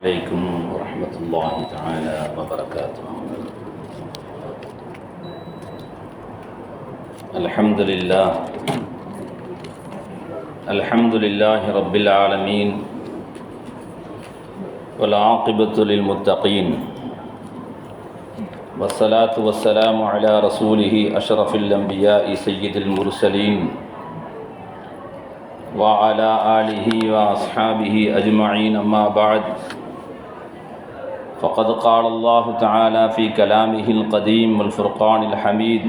عليكم ورحمة الله تعالى وبركاته. الحمد لله. الحمد لله رب العالمين. والعاقبة للمتقين. والصلاة والسلام على رسوله أشرف الأنبياء سيد المرسلين. وعلى آله وأصحابه أجمعين أما بعد. فقد قال الله تعالى في كلامه القديم والفرقان الحميد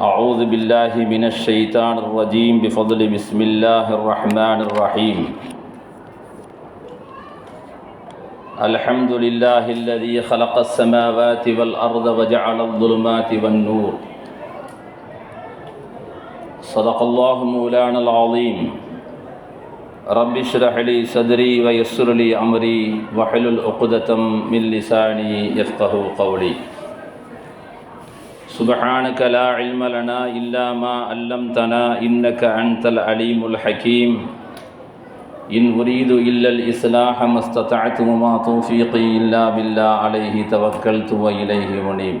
أعوذ بالله من الشيطان الرجيم بفضل بسم الله الرحمن الرحيم. الحمد لله الذي خلق السماوات والأرض وجعل الظلمات والنور. صدق الله مولانا العظيم. رب اشرح لي صدري ويسر لي أمري واحلل عقدة من لساني يفقه قولي. سبحانك لا علم لنا إلا ما علمتنا إنك أنت العليم الحكيم. إن أريد إلا الإصلاح ما استطعت وما توفيقي إلا بالله عليه توكلت وإليه منيب.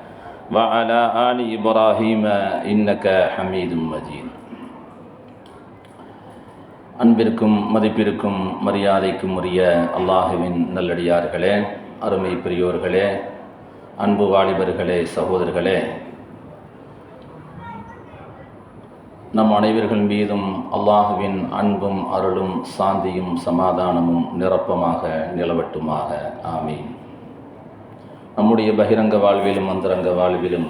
وعلى آل إبراهيم إنك حميد مجيد அன்பிற்கும் மதிப்பிற்கும் மரியாதைக்கும் உரிய அல்லாஹுவின் நல்லடியார்களே அருமை பெரியோர்களே அன்பு வாலிபர்களே சகோதரர்களே நம் அனைவர்கள் மீதும் அல்லாஹுவின் அன்பும் அருளும் சாந்தியும் சமாதானமும் நிரப்பமாக நிலவட்டுமாக ஆமீன் நம்முடைய பகிரங்க வாழ்விலும் அந்தரங்க வாழ்விலும்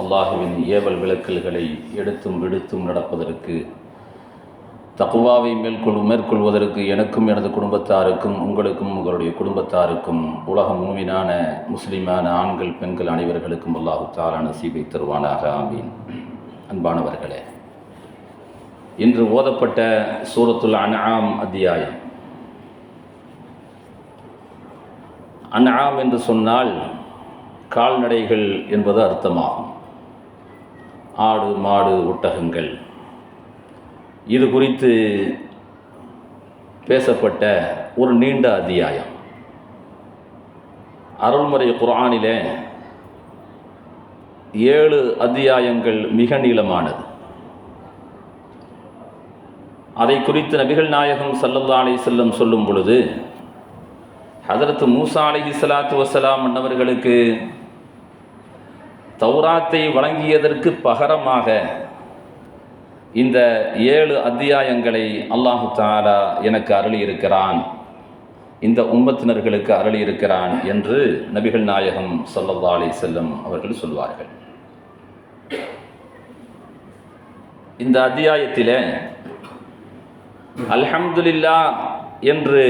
அல்லாஹுவின் ஏவல் விளக்கல்களை எடுத்தும் விடுத்தும் நடப்பதற்கு தக்குவாவை மேற்கொள் மேற்கொள்வதற்கு எனக்கும் எனது குடும்பத்தாருக்கும் உங்களுக்கும் உங்களுடைய குடும்பத்தாருக்கும் உலக மூவினான முஸ்லிமான ஆண்கள் பெண்கள் அனைவர்களுக்கும் அல்லாஹு தாலா நசீபை தருவானாக ஆமீன். அன்பானவர்களே இன்று ஓதப்பட்ட சூரத்துல் அன்ஆம் அத்தியாயம். அன்ஆம் என்று சொன்னால் கால்நடைகள் என்பது அர்த்தமாகும். ஆடு மாடு ஒட்டகங்கள். இது குறித்து பேசப்பட்ட ஒரு நீண்ட அத்தியாயம். அருள்முறை குரானிலே ஏழு அத்தியாயங்கள் மிக நீளமானது. அதை குறித்து நபிகள் நாயகம் சல்லல்லா அலை செல்லம் சொல்லும் பொழுது ஹதரத் மூசா அலஹி சலாத்து வசலாம் அன்னவர்களுக்கு தௌராத்தை வழங்கியதற்கு பகரமாக இந்த ஏழு அத்தியாயங்களை அல்லாஹு தாலா எனக்கு அருளியிருக்கிறான். இந்த உம்மத்தினர்களுக்கு அருளியிருக்கிறான் என்று நபிகள் நாயகம் சல்லல்லா அலி செல்லம் அவர்கள் சொல்வார்கள். இந்த அத்தியாயத்தில் அல்ஹம்துலில்லா என்று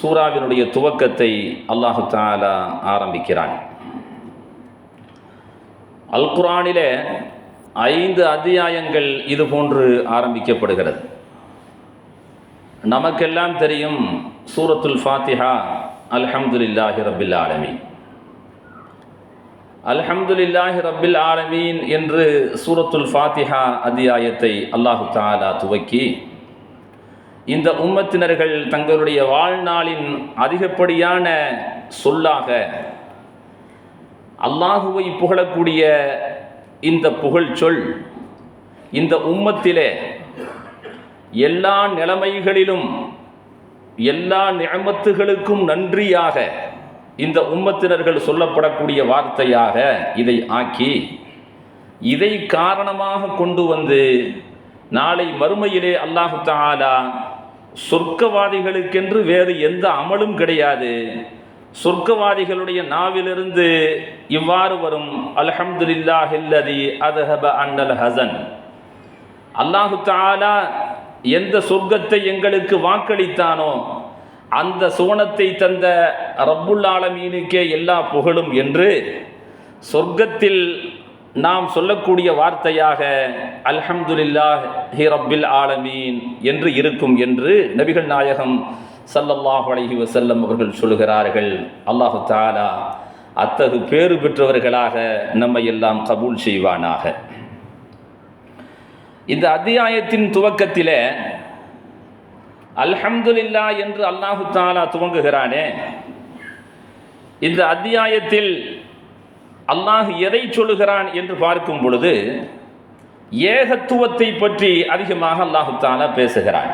சூறாவினுடைய துவக்கத்தை அல்லாஹு தாலா ஆரம்பிக்கிறான். அல் குரானிலே ஐந்து அத்தியாயங்கள் இது போன்று ஆரம்பிக்கப்படுகிறது. நமக்கெல்லாம் தெரியும் சூரத்துல் ஃபாத்திஹா அல்ஹம்துலில்லாஹி ரபில் ஆலமீன். அல்ஹம்துலில்லாஹி ரபில் ஆலமீன் என்று சூரத்துல் ஃபாத்திஹா அத்தியாயத்தை அல்லாஹு தாலா துவக்கி இந்த உம்மத்தினர்கள் தங்களுடைய வாழ்நாளின் அதிகப்படியான சொல்லாக அல்லாஹுவை புகழக்கூடிய இந்த புகழ் சொல் இந்த உம்மத்திலே எல்லா நிலைமைகளிலும் எல்லா நியமத்துகளுக்கும் நன்றியாக இந்த உம்மத்தினர்கள் சொல்லப்படக்கூடிய வார்த்தையாக இதை ஆக்கி இதை காரணமாக கொண்டு வந்து நாளை மறுமையிலே அல்லாஹு தாலா சொர்க்கவாதிகளுக்கென்று வேறு எந்த அமலும் கிடையாது. சொர்க்கவாதிகளுடைய நாவிலிருந்து இவ்வாறு வரும் அல்ஹம்துலில்லாஹில்லதி அதஹப அன்னல் ஹசன். அல்லாஹு தாலா எந்த சொர்க்கத்தை எங்களுக்கு வாக்களித்தானோ அந்த சுவனத்தை தந்த ரப்புல் ஆலமீனுக்கே எல்லா புகழும் என்று சொர்க்கத்தில் நாம் சொல்லக்கூடிய வார்த்தையாக அல்ஹம்துலில்லா ஹி ரப்பில் ஆலமீன் என்று இருக்கும் என்று நபிகள் நாயகம் சல்லல்லாஹ் அலஹி வசல்லம் அவர்கள் சொல்கிறார்கள் அல்லாஹு தாலா அத்தகு பேறு பெற்றவர்களாக நம்மை எல்லாம் கபூல் செய்வானாக. இந்த அத்தியாயத்தின் துவக்கத்தில் அல்ஹம்துலில்லா என்று அல்லாஹு தாலா துவங்குகிறானே. இந்த அத்தியாயத்தில் அல்லாஹ் எதை சொல்லுகிறான் என்று பார்க்கும் பொழுது ஏகத்துவத்தை பற்றி அதிகமாக அல்லாஹுத்தாலா பேசுகிறான்.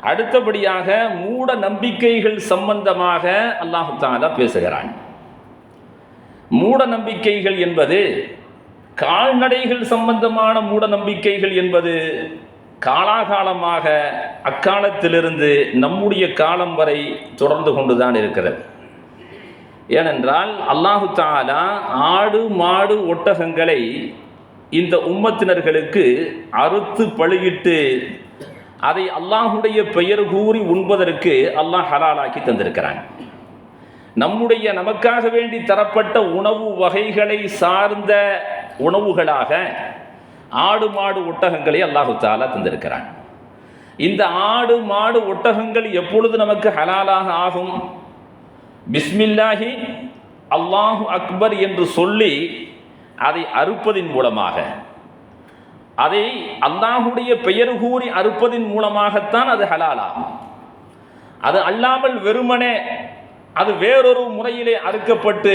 அடுத்தபடியாக மூட நம்பிக்கைகள் சம்பந்தமாக அல்லாஹுத்தாலா பேசுகிறான். மூட நம்பிக்கைகள் என்பது கால்நடைகள் சம்பந்தமான மூட நம்பிக்கைகள் என்பது காலாகாலமாக அக்காலத்திலிருந்து நம்முடைய காலம் வரை தொடர்ந்து கொண்டுதான் இருக்கிறது. ஏனென்றால் அல்லாஹு தாலா ஆடு மாடு ஒட்டகங்களை இந்த உம்மத்தினர்களுக்கு அறுத்து பழுகிட்டு அதை அல்லாஹுடைய பெயர் கூறி உண்பதற்கு அல்லாஹ் ஹலாலாக்கி தந்திருக்கிறாங்க நம்முடைய நமக்காக வேண்டி தரப்பட்ட உணவு வகைகளை சார்ந்த உணவுகளாக ஆடு மாடு ஒட்டகங்களை அல்லாஹு தாலா தந்திருக்கிறான். இந்த ஆடு மாடு ஒட்டகங்கள் எப்பொழுது நமக்கு ஹலாலாக ஆகும்? பிஸ்மில்லாஹி அல்லாஹு அக்பர் என்று சொல்லி அதை அறுப்பதின் மூலமாக. அதை அல்லாஹுடைய பெயர் கூறி அறுப்பதின் மூலமாகத்தான் அது ஹலாலாகும். அது அல்லாமல் வெறுமனே அது வேறொரு முறையிலே அறுக்கப்பட்டு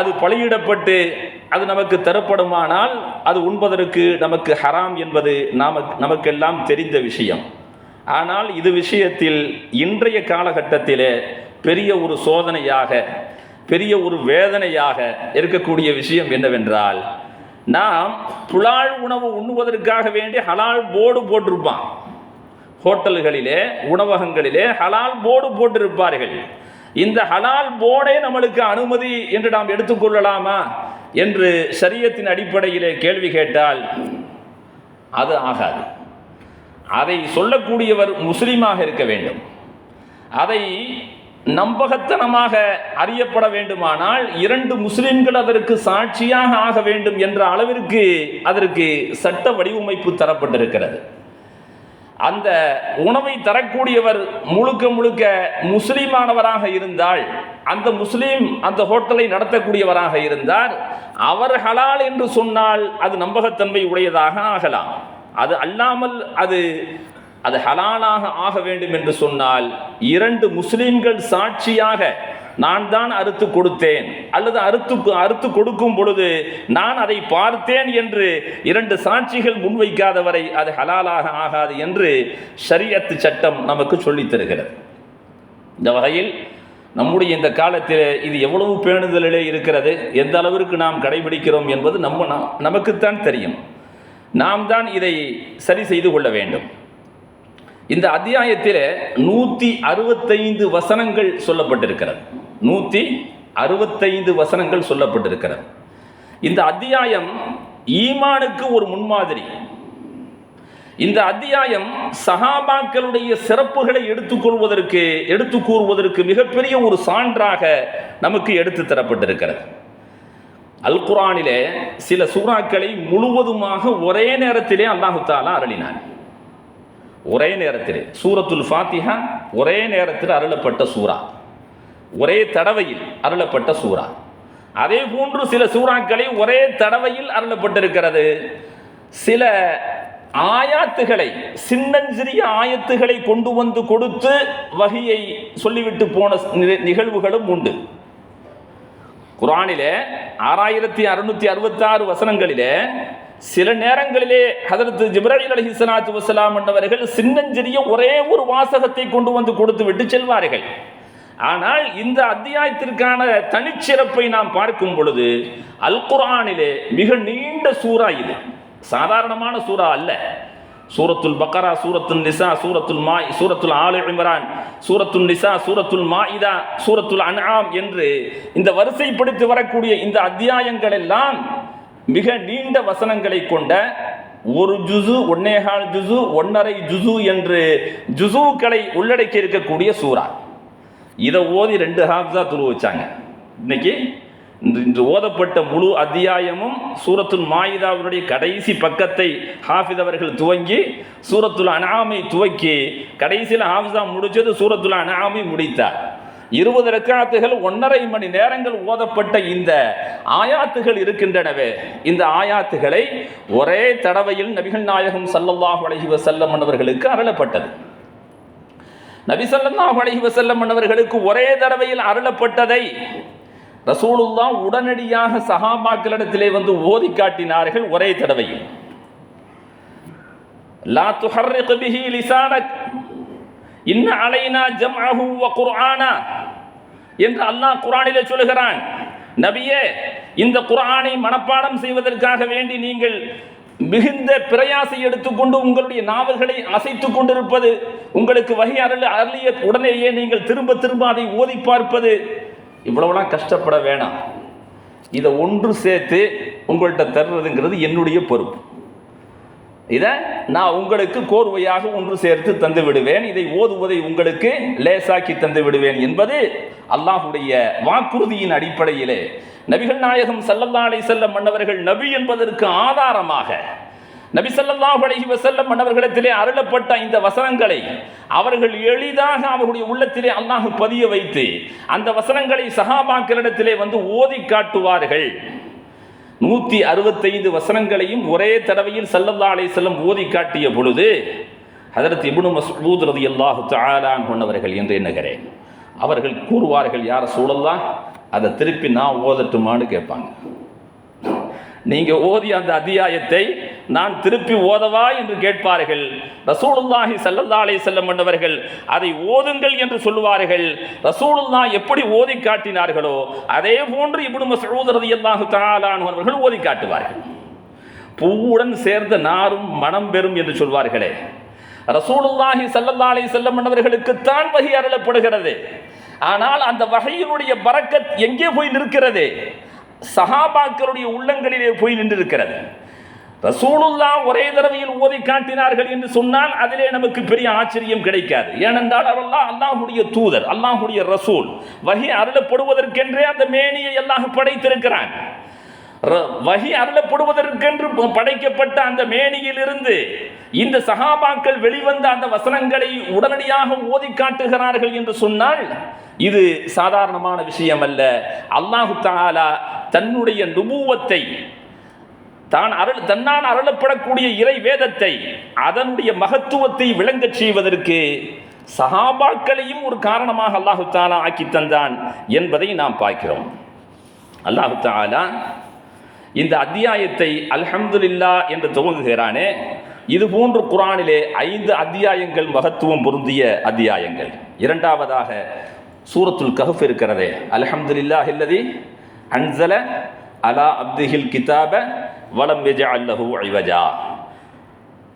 அது பலியிடப்பட்டு அது நமக்கு தரப்படுமானால் அது உண்பதற்கு நமக்கு ஹராம் என்பது நமக்கு நமக்கெல்லாம் தெரிந்த விஷயம். ஆனால் இது விஷயத்தில் இன்றைய காலகட்டத்திலே பெரிய ஒரு சோதனையாக பெரிய ஒரு வேதனையாக இருக்கக்கூடிய விஷயம் என்னவென்றால் நாம் புலால் உணவு உண்ணுவதற்காக வேண்டி ஹலால் போர்டு போட்டிருப்பான் ஹோட்டல்களிலே உணவகங்களிலே ஹலால் போர்டு போட்டிருப்பார்கள். இந்த ஹலால் போர்டே நம்மளுக்கு அனுமதி என்று நாம் எடுத்துக்கொள்ளலாமா என்று சரியத்தின் அடிப்படையிலே கேள்வி கேட்டால் அது ஆகாது. அதை சொல்லக்கூடியவர் முஸ்லீமாக இருக்க வேண்டும். அதை நம்பகத்தனமாக அறியப்பட வேண்டுமானால் இரண்டு முஸ்லிம்கள் அதற்கு சாட்சியாக ஆக வேண்டும் என்ற அளவிற்கு அதற்கு சட்ட வடிவமைப்பு தரப்பட்டிருக்கிறது. அந்த உணவை தரக்கூடியவர் முழுக்க முழுக்க முஸ்லீமானவராக இருந்தால் அந்த முஸ்லீம் அந்த ஹோட்டலை நடத்தக்கூடியவராக இருந்தால் அவர் ஹலால் என்று சொன்னால் அது நம்பகத்தன்மை உடையதாக ஆகலாம். அது அல்லாமல் அது அது ஹலாலாக ஆக வேண்டும் என்று சொன்னால் இரண்டு முஸ்லிம்கள் சாட்சியாக நான் தான் அறுத்து கொடுத்தேன் அல்லது அறுத்து அறுத்து கொடுக்கும் பொழுது நான் அதை பார்த்தேன் என்று இரண்டு சாட்சிகள் முன்வைக்காதவரை அது ஹலாலாக ஆகாது என்று ஷரியத்து சட்டம் நமக்கு சொல்லித் தருகிறது. இந்த வகையில் நம்முடைய இந்த காலத்தில் இது எவ்வளவு பேணுதலிலே இருக்கிறது? எந்த அளவிற்கு நாம் கடைபிடிக்கிறோம் என்பது நம்ம நம்- நமக்குத்தான் தெரியும். நாம் தான் இதை சரி செய்து கொள்ள வேண்டும். இந்த அத்தியாயத்தில் நூற்றி அறுபத்தைந்து வசனங்கள் சொல்லப்பட்டிருக்கிறது. நூற்றி அறுபத்தைந்து வசனங்கள் சொல்லப்பட்டிருக்கிறது. இந்த அத்தியாயம் ஈமானுக்கு ஒரு முன்மாதிரி. இந்த அத்தியாயம் சஹாபாக்களுடைய சிறப்புகளை எடுத்துக்கொள்வதற்கு எடுத்து கூறுவதற்கு மிகப்பெரிய ஒரு சான்றாக நமக்கு எடுத்து தரப்பட்டிருக்கிறது. அல்குரானிலே சில சூறாக்களை முழுவதுமாக ஒரே நேரத்திலே அல்லாஹு தாலா அருளினான். ஒரே நேரத்தில். சூரத்துல் ஃபாத்திஹா ஒரே நேரத்தில் அருளப்பட்ட சூரா ஒரே தடவையில் அருளப்பட்ட சூரா அதே போன்று சில சூறாக்களை ஒரே தடவையில் அருளப்பட்டிருக்கிறது. சில ஆயாத்துகளை சின்னஞ்சிறிய ஆயத்துகளை கொண்டு வந்து கொடுத்து வகையை சொல்லிவிட்டு போன நி- நிகழ்வுகளும் உண்டு. குரானிலே ஆறாயிரத்தி அறுநூத்தி அறுபத்தாறு வசனங்களிலே சில நேரங்களிலே ஹதரத்து ஜிப்ராஹில் அலஹி சலாத்து வசலாம் என்பவர்கள் சின்னஞ்சிறிய ஒரே ஒரு வாசகத்தை கொண்டு வந்து கொடுத்து விட்டு செல்வார்கள். ஆனால் இந்த அத்தியாயத்திற்கான தனிச்சிறப்பை நாம் பார்க்கும் பொழுது அல் குரானிலே மிக நீண்ட சூறா இது. சாதாரணமான சூறா அல்ல. சூரத்துல் பக்கரா சூரத்துல் நிசா சூரத்துல் மா சூரத்துல் ஆலு இம்ரான் சூரத்துல் நிசா சூரத்துல் மாயிதா சூரத்துல் அன்ஆம் என்று இந்த வரிசைப்படுத்தி வரக்கூடிய இந்த அத்தியாயங்கள் எல்லாம் மிக நீண்ட வசனங்களை கொண்ட ஒரு ஜுசு ஒன்னேகால் ஜுசு ஒன்னரை ஜுசு என்று ஜுசுக்களை உள்ளடக்கி இருக்கக்கூடிய சூறா. இதை ஓதி ரெண்டு ஹாஃப்ஸா துரு வச்சாங்க. இன்னைக்கு இன்று இன்று ஓதப்பட்ட முழு அத்தியாயமும் சூரத்துல் மாயிதாவினுடைய கடைசி பக்கத்தை ஹாஃபித் அவர்கள் துவங்கி சூரத்துல் அனாமை துவக்கி கடைசியில் ஹாஃபிஸா முடிச்சது சூரத்துல் அனாமை முடித்தார். இருபது ரக்காத்துகள் ஒன்றரை மணி நேரங்கள் ஓதப்பட்ட இந்த ஆயாத்துகள் இருக்கின்றனவே. இந்த ஆயாத்துகளை ஒரே தடவையில் நபிகள் நாயகம் சல்லல்லாஹ் அலைஹி வசல்லம் அவர்களுக்கு அருளப்பட்டது. நபி சல்லாஹ் அலைஹி வசல்லம் அவர்களுக்கு ஒரே தடவையில் அருளப்பட்டதை ரசூலுல்லா உடனடியாக சஹாபாக்களிடத்திலே வந்து ஓதி காட்டினார்கள் ஒரே தடவையில். லா துஹர்ரிக் பிஹி லிசானக் இன்ன அலைனா ஜம் வ குர்ஆனா என்று அல்லாஹ் குரானிலே சொல்கிறான் நபியே இந்த குரானை மனப்பாடம் செய்வதற்காக வேண்டி நீங்கள் மிகுந்த பிரயாசை எடுத்துக்கொண்டு உங்களுடைய நாவல்களை அசைத்துக் கொண்டிருப்பது உங்களுக்கு வகை அருள் அருளிய உடனேயே நீங்கள் திரும்ப திரும்ப அதை ஓதி பார்ப்பது இவ்வளவுலாம் கஷ்டப்பட வேணாம். இதை ஒன்று சேர்த்து உங்கள்கிட்ட தர்றதுங்கிறது என்னுடைய பொறுப்பு. இதை நான் உங்களுக்கு கோர்வையாக ஒன்று சேர்த்து தந்து விடுவேன். இதை ஓதுவதை உங்களுக்கு லேசாக்கி தந்து விடுவேன் என்பது அல்லாஹுடைய வாக்குறுதியின் அடிப்படையிலே. நபிகள் நாயகம் ஸல்லல்லாஹு செல்ல மன்னவர்கள் நபி என்பதற்கு ஆதாரமாக நபி ஸல்லல்லாஹு அலைஹி வஸல்லம் மன்னவர்களிடத்திலே அருளப்பட்ட இந்த வசனங்களை அவர்கள் எளிதாக அவர்களுடைய உள்ளத்திலே அல்லாஹு பதிய வைத்து அந்த வசனங்களை சஹாபாக்களிடத்திலே வந்து ஓதி காட்டுவார்கள். நூற்றி அறுபத்தைந்து வசனங்களையும் ஒரே தடவையில் சல்லல்லா அலைஹிஸ்ஸல்லம் ஓதி காட்டிய பொழுது அதற்கு இபுனு மசூத் ரதி அல்லாஹு தாலான் கொண்டவர்கள் என்று எண்ணுகிறேன். அவர்கள் கூறுவார்கள் யார சூழல்லாம் அதை திருப்பி நான் ஓதட்டுமான்னு கேட்பாங்க. நீங்கள் ஓதிய அந்த அத்தியாயத்தை நான் திருப்பி ஓதவா என்று கேட்பார்கள். ரசூலுல்லாஹி சல்லல்லா அலைஹி செல்லம் என்றவர்கள் அதை ஓதுங்கள் என்று சொல்லுவார்கள். ரசூலுல்லா எப்படி ஓதி காட்டினார்களோ அதே போன்று இப்படி மஸ்ஊத் ரலியல்லாஹு தஆலா ஓதி காட்டுவார்கள். பூவுடன் சேர்ந்த நாரும் மனம் பெறும் என்று சொல்வார்களே. ரசூலுல்லாஹி சல்லல்லா அலைஹி செல்லம் என்றவர்களுக்குத்தான் வகை அருளப்படுகிறது. ஆனால் அந்த வகையினுடைய பறக்கத் எங்கே போய் நிற்கிறது? சஹாபாக்களுடைய உள்ளங்களிலே போய் நின்றிருக்கிறது. ரசூலுல்லா ஒரே தடவையில் ஓதி காட்டினார்கள் என்று சொன்னால் அதிலே நமக்கு பெரிய ஆச்சரியம் கிடைக்காது. ஏனென்றால் அவரெல்லாம் அல்லாஹுடைய தூதர் அல்லாஹுடைய ரசூல். வகி அருளப்படுவதற்கென்றே அந்த மேனியை அல்லாஹ் படைத்திருக்கிறான். ர- வகி அருளப்படுவதற்கென்று படைக்கப்பட்ட அந்த மேனியிலிருந்து இந்த சகாபாக்கள் வெளிவந்த அந்த வசனங்களை உடனடியாக ஓதி காட்டுகிறார்கள் என்று சொன்னால் இது சாதாரணமான விஷயம் அல்ல அல்லாஹு தாலா தன்னுடைய நுபுவத்தை தான் அருள் தன்னால் அருளப்படக்கூடிய இறை வேதத்தை அதனுடைய மகத்துவத்தை விளங்கச் செய்வதற்கு சஹாபாக்களையும் ஒரு காரணமாக அல்லாஹு தாலா ஆக்கி தந்தான் என்பதை நாம் பார்க்கிறோம். அல்லாஹு தாலா இந்த அத்தியாயத்தை அல்ஹம்துல்லா என்று துவங்குகிறானே. இது போன்று குரானிலே ஐந்து அத்தியாயங்கள் மகத்துவம் பொருந்திய அத்தியாயங்கள். இரண்டாவதாக சூரத்துல் கஹப் இருக்கிறதே. அல்ஹம்துலில்லாஹ் இல்லதி அன்சல அலா அப்துஹில் கிதாப வலம் அல்லஹு ஐவஜா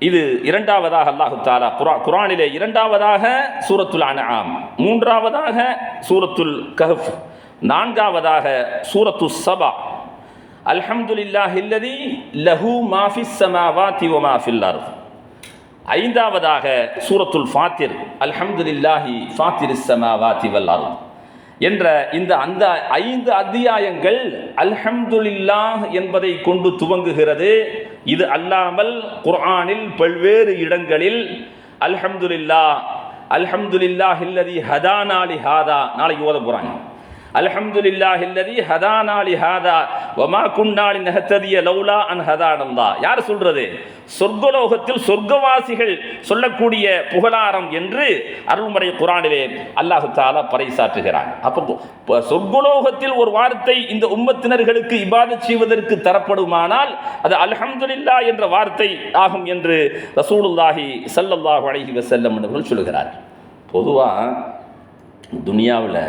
இது இரண்டாவதாக அல்லாஹு தாலா குரா குரானிலே இரண்டாவதாக சூரத்துல் அனாம் மூன்றாவதாக சூரத்துல் கஹஃப் நான்காவதாக சூரத்து சபா. அல்ஹம்துலில்லாஹ் இல்லதி லஹு மாஃபிஸ் சமாவாதி வ மாஃபில் அர்த். ஐந்தாவதாக சூரத்துல் ஃபாத்திர் அல்ஹம்துலில்லாஹி ஃபாத்திர் சமாவாதி வல் அர்த். என்ற இந்த அந்த ஐந்து அத்தியாயங்கள் அல்ஹம்துலில்லாஹ் என்பதை கொண்டு துவங்குகிறது. இது அல்லாமல் குர்ஆனில் பல்வேறு இடங்களில் அல்ஹம்துல்லா அல்ஹம்துல்லா ஹில்லதி ஹதானாலி ஹாதா நாளைக்கு ஓத போகிறாங்க அல்ஹம்துலில்லாஹ் இல்லதி ஹாதா வமா குண்டாலி லினஹ்ததிய லௌலா அன் ஹதானந்தா யார் சொல்றது? சொர்க்கலோகத்தில் சொர்க்கவாசிகள் சொல்லக்கூடிய புகழாரம் என்று அருள்மறை குரானிலே அல்லாஹு தாலா பறைசாற்றுகிறான். அப்போ சொர்க்கலோகத்தில் ஒரு வார்த்தை இந்த உம்மத்தினர்களுக்கு இபாத செய்வதற்கு தரப்படுமானால் அது அல்ஹம்துலில்லா என்ற வார்த்தை ஆகும் என்று ரசூலுல்லாஹி சல்லல்லாஹு அழகி வசல்லம் அவர்கள் சொல்கிறார் பொதுவாக துனியாவில்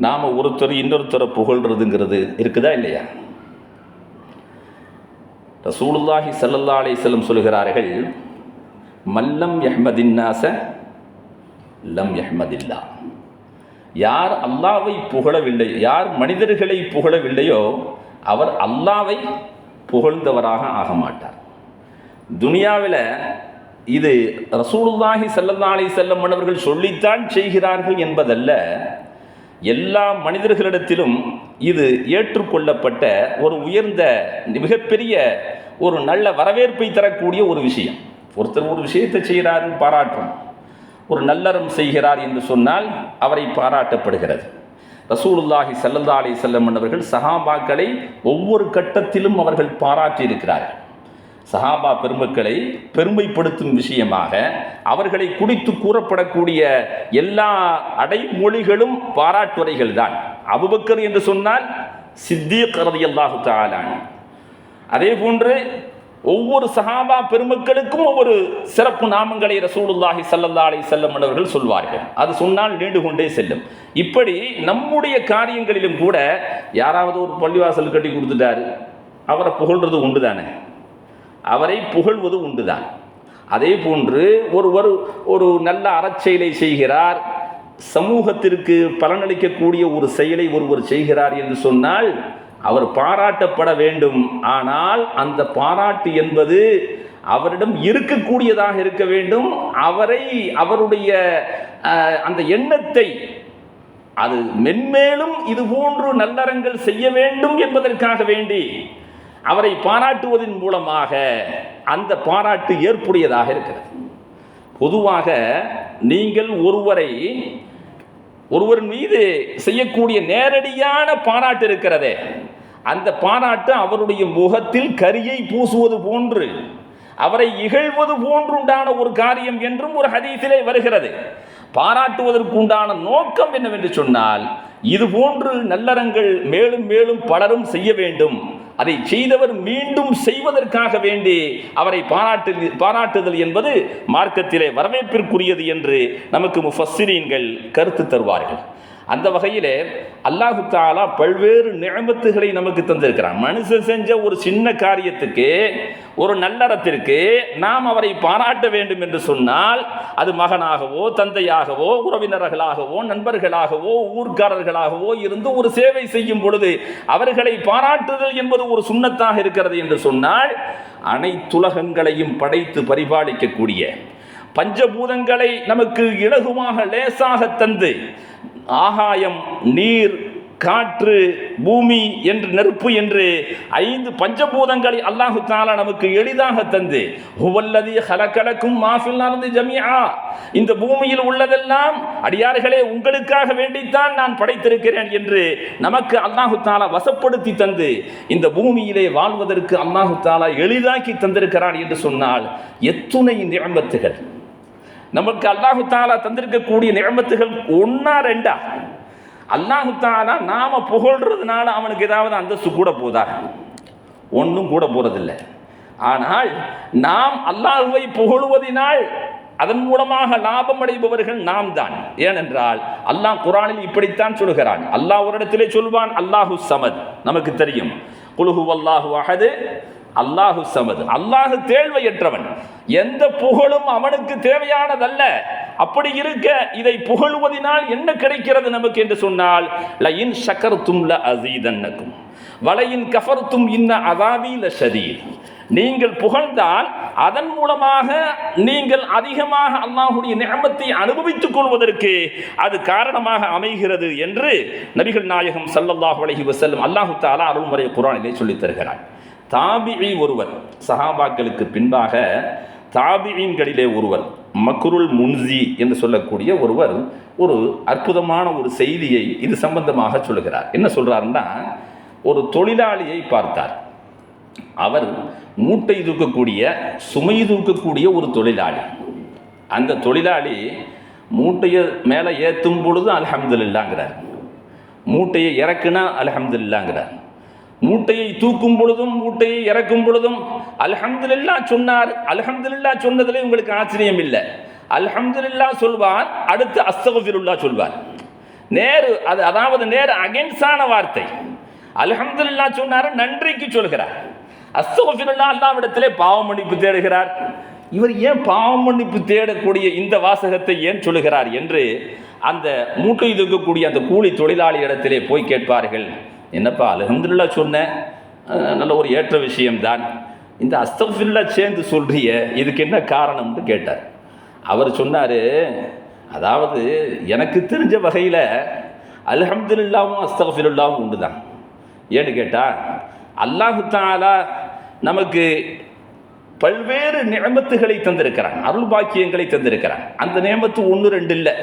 நாம் ஒருத்தர் இன்னொருத்தரை புகழ்றதுங்கிறது இருக்குதா இல்லையா? ரசூலுல்லாஹி சல்லல்லா அலி செல்லம் சொல்கிறார்கள் மல்லம் எஹ்மதின்னாச லம் எஹ்மதில்லா யார் அல்லாவை புகழவில்லை யார் மனிதர்களை புகழவில்லையோ அவர் அல்லாவை புகழ்ந்தவராக ஆக மாட்டார். துனியாவில் இது ரசூலுல்லாஹி சல்லல்லா அலி செல்லம் அவர்கள் சொல்லித்தான் செய்கிறார்கள் என்பதல்ல எல்லா மனிதர்களிடத்திலும் இது ஏற்றுக்கொள்ளப்பட்ட ஒரு உயர்ந்த மிகப்பெரிய ஒரு நல்ல வரவேற்பை தரக்கூடிய ஒரு விஷயம். ஒருத்தர் ஒரு விஷயத்தை செய்கிறாருன்னு பாராட்டும். ஒரு நல்லறம் செய்கிறார் என்று சொன்னால் அவரை பாராட்டப்படுகிறது. ரசூலுல்லாஹி சல்லல்லா அலி செல்லம் அவர்கள் சஹாபாக்களை ஒவ்வொரு கட்டத்திலும் அவர்கள் பாராட்டி இருக்கிறார்கள் சஹாபா பெருமக்களை பெருமைப்படுத்தும் விஷயமாக அவர்களை குறித்து கூறப்படக்கூடிய எல்லா அடைமொழிகளும் பாராட்டுரைகள் தான். அபுபக்கர் என்று சொன்னால் சித்தீக் ரலியல்லாஹு தாலான் அதே போன்று ஒவ்வொரு சஹாபா பெருமக்களுக்கும் ஒவ்வொரு சிறப்பு நாமங்களை ரசூலுல்லாஹி ஸல்லல்லாஹு அலி செல்லம் அவர்கள் சொல்வார்கள். அது சொன்னால் நீண்டு கொண்டே செல்லும். இப்படி நம்முடைய காரியங்களிலும் கூட யாராவது ஒரு பள்ளிவாசல் கட்டி கொடுத்துட்டாரு அவரை புகழ்றது உண்டு தானே அவரை புகழ்வது உண்டுதான். அதே போன்று ஒருவர் ஒரு நல்ல அறச்செயலை செய்கிறார் சமூகத்திற்கு பலனளிக்கக்கூடிய ஒரு செயலை ஒருவர் செய்கிறார் என்று சொன்னால் அவர் பாராட்டப்பட வேண்டும். ஆனால் அந்த பாராட்டு என்பது அவரிடம் இருக்கக்கூடியதாக இருக்க வேண்டும். அவரை அவருடைய அந்த எண்ணத்தை அது மென்மேலும் இது போன்று நல்லறங்கள் செய்ய வேண்டும் என்பதற்காக வேண்டி அவரை பாராட்டுவதன் மூலமாக அந்த பாராட்டு ஏற்புடையதாக இருக்கிறது. பொதுவாக நீங்கள் ஒருவரை ஒருவர் மீது செய்யக்கூடிய நேரடியான பாராட்டு இருக்கிறதே. அந்த பாராட்டு அவருடைய முகத்தில் கரியை பூசுவது போன்று அவரை இகழ்வது போன்றுண்டான ஒரு காரியம் என்றும் ஒரு ஹதீஸிலே வருகிறது. பாராட்டுவதற்குண்டான நோக்கம் என்னவென்று சொன்னால் இது போன்று நல்லறங்கள் மேலும் மேலும் பலரும் செய்ய வேண்டும். அதை செய்தவர் மீண்டும் செய்வதற்காக வேண்டி அவரை பாராட்டு பாராட்டுதல் என்பது மார்க்கத்திலே வரவேற்பிற்குரியது என்று நமக்கு முஃபஸ்ஸிரீன்கள் கருத்து தருவார்கள். அந்த வகையிலே அல்லாஹு தாலா பல்வேறு நியமத்துகளை நமக்கு தந்திருக்கிறான். மனுஷன் செஞ்ச ஒரு சின்ன காரியத்துக்கு ஒரு நல்லறத்திற்கு நாம் அவரை பாராட்ட வேண்டும் என்று சொன்னால் அது மகனாகவோ தந்தையாகவோ உறவினர்களாகவோ நண்பர்களாகவோ ஊர்க்காரர்களாகவோ இருந்து ஒரு சேவை செய்யும் பொழுது அவர்களை பாராட்டுதல் என்பது ஒரு சுண்ணத்தாக இருக்கிறது என்று சொன்னால் அனைத்துலகங்களையும் படைத்து பரிபாலிக்கக்கூடிய பஞ்சபூதங்களை நமக்கு இலகுவாக லேசாக தந்து ஆகாயம் நீர் காற்று பூமி என்று நெருப்பு என்று ஐந்து பஞ்சபூதங்களை அல்லாஹு தாலா நமக்கு எளிதாக தந்து ஹுவல்லதி ஹலக்கலக்கும் மாஃபில் நடந்து ஜமியா இந்த பூமியில் உள்ளதெல்லாம் அடியார்களே உங்களுக்காக வேண்டித்தான் நான் படைத்திருக்கிறேன் என்று நமக்கு அல்லாஹு தாலா வசப்படுத்தி தந்து இந்த பூமியிலே வாழ்வதற்கு அல்லாஹு தாலா எளிதாக்கி தந்திருக்கிறான் என்று சொன்னால் எத்துணை நியமத்துகள். நமக்கு அல்லாஹு தாலா தந்திருக்கக்கூடிய நியமத்துகள் ஒன்றா ரெண்டா? அல்லாஹு தாலா நாம புகழ்றதுனால அவனுக்கு ஏதாவது அந்தஸ்து கூட போதா? ஒன்றும் கூட போறதில்லை. ஆனால் நாம் அல்லாஹுவை புகழுவதினால் அதன் மூலமாக லாபம் அடைபவர்கள் நாம் தான் ஏனென்றால் அல்லாஹ் குரானில் இப்படித்தான் சொல்கிறான். அல்லாஹ் ஒரு இடத்திலே சொல்வான் அல்லாஹு சமத். நமக்கு தெரியும். குலுஹு அல்லாஹு அஹது அல்லாஹு சமது. அல்லாஹு தேழ்வையற்றவன். எந்த புகழும் அவனுக்கு தேவையானதல்ல. அப்படி இருக்க இதை புகழுவதினால் என்ன கிடைக்கிறது நமக்கு என்று சொன்னால் லயின் ஷக்கர்த்தும் ல அசீதன்னக்கும் வலையின் கஃபர்த்தும் இன்ன அதாபி ல ஷதீத். நீங்கள் புகழ்ந்தால் அதன் மூலமாக நீங்கள் அதிகமாக அல்லாஹுடைய நியமத்தை அனுபவித்துக் கொள்வதற்கு அது காரணமாக அமைகிறது என்று நபிகள் நாயகம் சல்லல்லாஹு அலஹி வசல்லம் அல்லாஹு தாலா அருள்முறை குரானிலே சொல்லித் தருகிறார். தாபிஇ ஒருவர் சஹாபாக்களுக்கு பின்பாக தாபியின்களிலே ஒருவர் மக்ருல் முன்சி என்று சொல்லக்கூடிய ஒருவர் ஒரு அற்புதமான ஒரு செய்தியை இது சம்பந்தமாக சொல்லுகிறார். என்ன சொல்கிறாருன்னா ஒரு தொழிலாளியை பார்த்தார். அவர் மூட்டை தூக்கக்கூடிய சுமை தூக்கக்கூடிய ஒரு தொழிலாளி. அந்த தொழிலாளி மூட்டையை மேலே ஏற்றும் பொழுது அல்ஹம்துலில்லாங்கிறார் மூட்டையை இறக்குனா அல்ஹம்துலில்லாங்கிறார் மூட்டையை தூக்கும் பொழுதும் மூட்டையை இறக்கும் பொழுதும் அல்ஹம்துலில்லா சொன்னார். அல்ஹம்துல்லா சொன்னதிலே உங்களுக்கு ஆச்சரியம் இல்லை. அல்ஹம்துலில்லா சொல்வார் அடுத்து அஸ்தகுல்லா சொல்வார். நேரு அது அதாவது நேரு அகென்ஸ்டான வார்த்தை. அல்ஹம்துல்லா சொன்னார் நன்றிக்கு சொல்கிறார். அஸ்தகுல்லா அல்லாவிடத்திலே பாவ மன்னிப்பு தேடுகிறார். இவர் ஏன் பாவ மன்னிப்பு தேடக்கூடிய இந்த வாசகத்தை ஏன் சொல்லுகிறார் என்று அந்த மூட்டை தூக்கக்கூடிய அந்த கூலி தொழிலாளி இடத்திலே போய் கேட்பார்கள். என்னப்பா அல்ஹம்துலில்லா சொன்னேன். நல்ல ஒரு ஏற்ற விஷயம்தான். இந்த அஸ்தஃபில்லா சேர்ந்து சொல்கிறிய இதுக்கு என்ன காரணம்னு கேட்டார். அவர் சொன்னார் அதாவது எனக்கு தெரிஞ்ச வகையில் அலஹம்துல்லாவும் அஸ்தஃபிலுல்லாவும் உண்டு தான் ஏன்னு கேட்டால் அல்லாஹு தாலா நமக்கு பல்வேறு நியமத்துகளை தந்திருக்கிறான் அருள் பாக்கியங்களை தந்திருக்கிறான். அந்த நியமத்து ஒன்று ரெண்டு இல்லை.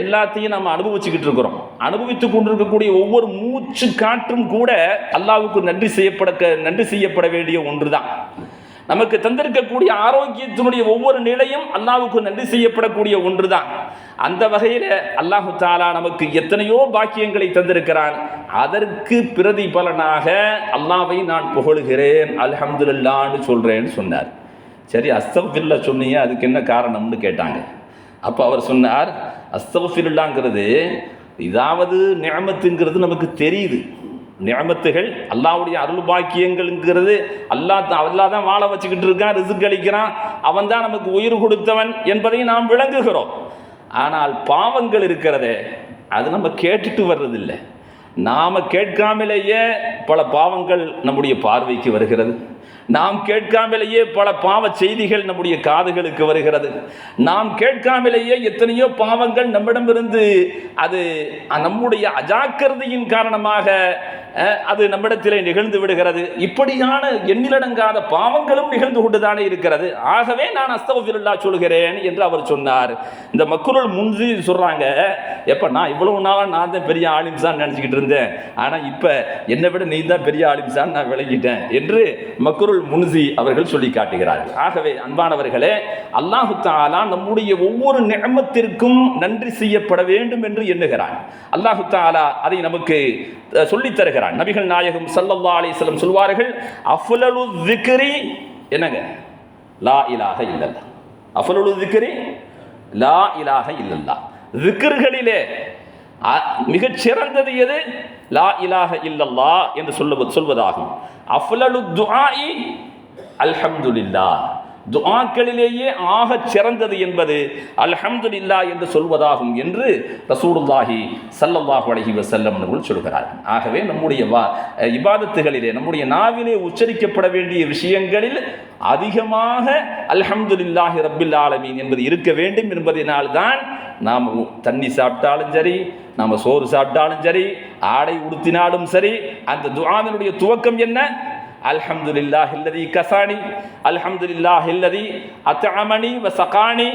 எல்லாத்தையும் நம்ம அனுபவிச்சுக்கிட்டு இருக்கிறோம். அனுபவித்து கொண்டிருக்கக்கூடிய ஒவ்வொரு மூச்சு காற்றும் கூட அல்லாவுக்கு நன்றி செய்யப்பட நன்றி செய்யப்பட வேண்டிய ஒன்று தான் நமக்கு தந்திருக்கக்கூடிய ஆரோக்கியத்தினுடைய ஒவ்வொரு நிலையும் அல்லாவுக்கு நன்றி செய்யப்படக்கூடிய ஒன்று தான் அந்த வகையில் அல்லாஹு தாலா நமக்கு எத்தனையோ பாக்கியங்களை தந்திருக்கிறான். அதற்கு பிரதிபலனாக அல்லாவை நான் புகழுகிறேன். அல்ஹம்துல்லான்னு சொல்கிறேன்னு சொன்னார். சரி அஸ்தஃபில்லா சொன்னீங்க அதுக்கு என்ன காரணம்னு கேட்டாங்க. அப்போ அவர் சொன்னார் அஸ்தஃபில்லாங்கிறது இதாவது நியமத்துங்கிறது நமக்கு தெரியுது. நியமத்துகள் அல்லாவுடைய அருள் பாக்கியங்கள்ங்கிறது அல்லா அல்லா தான் வாழ வச்சுக்கிட்டு இருக்கான் ரிசுக் அளிக்கிறான் அவன் தான் நமக்கு உயிர் கொடுத்தவன் என்பதை நாம் விளங்குகிறோம். ஆனால் பாவங்கள் இருக்கிறதே அது நம்ம கேட்டுட்டு வர்றதில்லை. நாம் கேட்காமலேயே பல பாவங்கள் நம்முடைய பார்வைக்கு வருகிறது. நாம் கேட்காமலேயே பல பாவ செய்திகள் நம்முடைய காதுகளுக்கு வருகிறது. நாம் கேட்காமலேயே எத்தனையோ பாவங்கள் நம்மிடமிருந்து அது நம்முடைய அஜாக்கிரதையின் காரணமாக அது நம்மிடத்திலே நிகழ்ந்து விடுகிறது. இப்படியான எண்ணிலடங்காத பாவங்களும் நிகழ்ந்து கொண்டுதானே இருக்கிறது. ஆகவே நான் அஸ்தவபில்லா சொல்கிறேன் என்று அவர் சொன்னார். இந்த மக்களுள் முன்சி சொல்கிறாங்க எப்ப நான் இவ்வளவு நாளாக நான் தான் பெரிய ஆலிம்சான் நினச்சிக்கிட்டு இருந்தேன். ஆனால் இப்போ என்னை விட நீ தான் பெரிய ஆலிம்சான் நான் விளங்கிட்டேன் என்று மக்கருள் முன்சி அவர்கள் சொல்லி காட்டுகிறார்கள். ஆகவே அன்பானவர்களே அல்லாஹு தாலா நம்முடைய ஒவ்வொரு நியமத்திற்கும் நன்றி செய்யப்பட வேண்டும் என்று எண்ணுகிறான். அல்லாஹு தாலா அதை நமக்கு சொல்லித் தருகிறான். நபிகள் நாயகம் சல்லல்லா அலிஸ்லம் சொல்வார்கள் அஃலலு திக்ரி என்னங்க? லா இலாக இல்லல்லா. அஃலலு திக்ரி லா இலாக இல்லல்லா. திக்ர்களிலே மிகச் சிறந்தது எது? லா இலாக இல்லல்லா என்று சொல்லுவது சொல்வதாகும். அஃலலு துஆஇ அல்ஹம்துலில்லா துஆக்களிலேயே ஆகச் சிறந்தது என்பது அல்ஹம்துலில்லா என்று சொல்வதாகும் என்று ரசூலுல்லாஹி சல்லல்லாஹு அலைஹி வசல்லம் அவர்கள் சொல்கிறார் ஆகவே நம்முடைய வா இபாதத்துகளிலே நம்முடைய நாவிலே உச்சரிக்கப்பட வேண்டிய விஷயங்களில் அதிகமாக அல்ஹம்துலில்லாஹி ரப்பில் ஆலமீன் என்பது இருக்க வேண்டும் என்பதனால்தான் நாம் தண்ணி சாப்பிட்டாலும் சரி நாம் சோறு சாப்பிட்டாலும் சரி ஆடை உடுத்தினாலும் சரி அந்த துஆவினுடைய துவக்கம் என்ன? அல்ஹம்துலில்லாஹ் இல்லதி கசானி அல்ஹம்துலில்லாஹ் இல்லதி அத்தஅமனி வ சகானி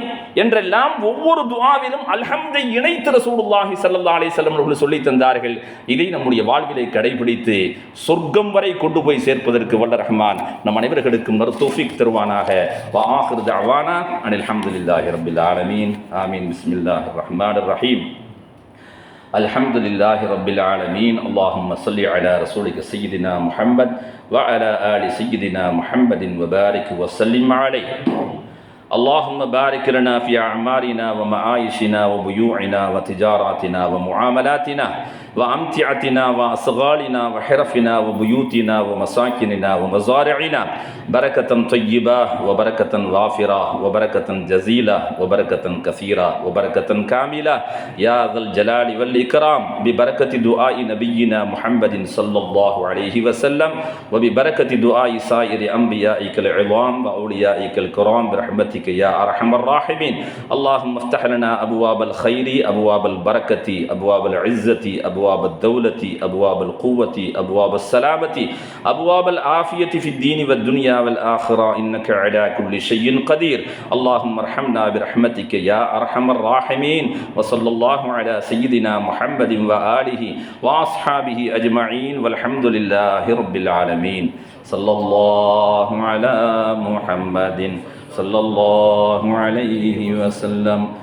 என்றெல்லாம் ஒவ்வொரு துவாவிலும் அல்ஹம்தை இணைத்து ரசூலுல்லாஹி ஸல்லல்லாஹு அலைஹி வஸல்லம் அவர்கள் சொல்லி தந்தார்கள். இதை நம்முடைய வாழ்விலை கடைபிடித்து சொர்க்கம் வரை கொண்டு போய் சேர்ப்பதற்கு வல்ல ரஹ்மான் நம் அனைவர்களுக்கும் நர் தருவானாக. வா ஆஹிர் தஅவானா அனில் ஹம்துலில்லாஹி ரப்பில் ஆலமீன். ஆமீன். பிஸ்மில்லாஹிர் ரஹ்மானிர் ரஹீம். الحمد لله رب العالمين اللهم صل على رسولك سيدنا محمد وعلى آل سيدنا محمد وبارك وسلم عليه اللهم بارك لنا في أعمارنا ومعايشنا وبيوعنا وتجاراتنا ومعاملاتنا وأمتعتنا وأصغالنا وحرفنا وبيوتنا ومساكننا ومزارعنا. بركة طيبة وبركة غافرة وبركة جزيلة وبركة كثيرة وبركة كاملة. يا ذا الجلال والإكرام. ببركة دعاء نبينا محمد صلى الله عليه وسلم. وببركة دعاء سائر أنبيائك العظام وأوليائك الكرام. برحمتك يا أرحم الراحمين. اللهم افتح لنا أبواب الخير أبواب البركة أبواب العزة أبواب الدولة أبواب القوة أبواب السلامة أبواب العافية في الدين والدنيا والآخرة. إنك على كل شيء قدير. اللهم ارحمنا برحمتك يا أرحم الراحمين. وصلى الله على سيدنا محمد وآله وأصحابه أجمعين. والحمد لله رب العالمين. صلى الله على محمد. صلى الله عليه وسلم.